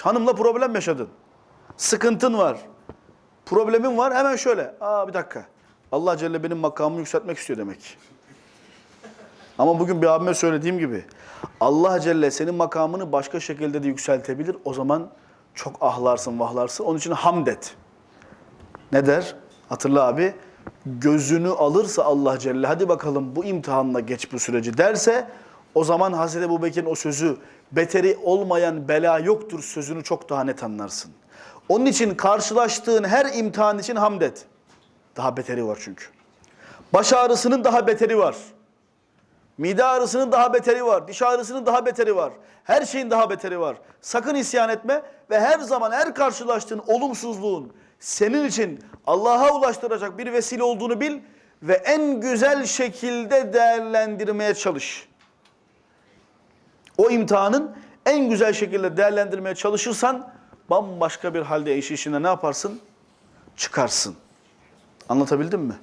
Hanımla problem yaşadın. Sıkıntın var. Problemin var. Hemen şöyle. Aa bir dakika. Allah Celle benim makamımı yükseltmek istiyor demek. Ama bugün bir abime söylediğim gibi Allah Celle senin makamını başka şekilde de yükseltebilir. O zaman çok ahlarsın, vahlarsın. Onun için hamd et. Ne der? Hatırla abi. Gözünü alırsa Allah Celle hadi bakalım bu imtihanla geç bu süreci derse o zaman Hazreti Ebu Bekir'in o sözü beteri olmayan bela yoktur sözünü çok daha net anlarsın. Onun için karşılaştığın her imtihan için hamd et. Daha beteri var çünkü. Baş ağrısının daha beteri var. Mide ağrısının daha beteri var. Diş ağrısının daha beteri var. Her şeyin daha beteri var. Sakın isyan etme ve her zaman her karşılaştığın olumsuzluğun senin için Allah'a ulaştıracak bir vesile olduğunu bil ve en güzel şekilde değerlendirmeye çalış. O imtihanın en güzel şekilde değerlendirmeye çalışırsan bambaşka bir halde iş işine ne yaparsın? Çıkarsın. Anlatabildim mi?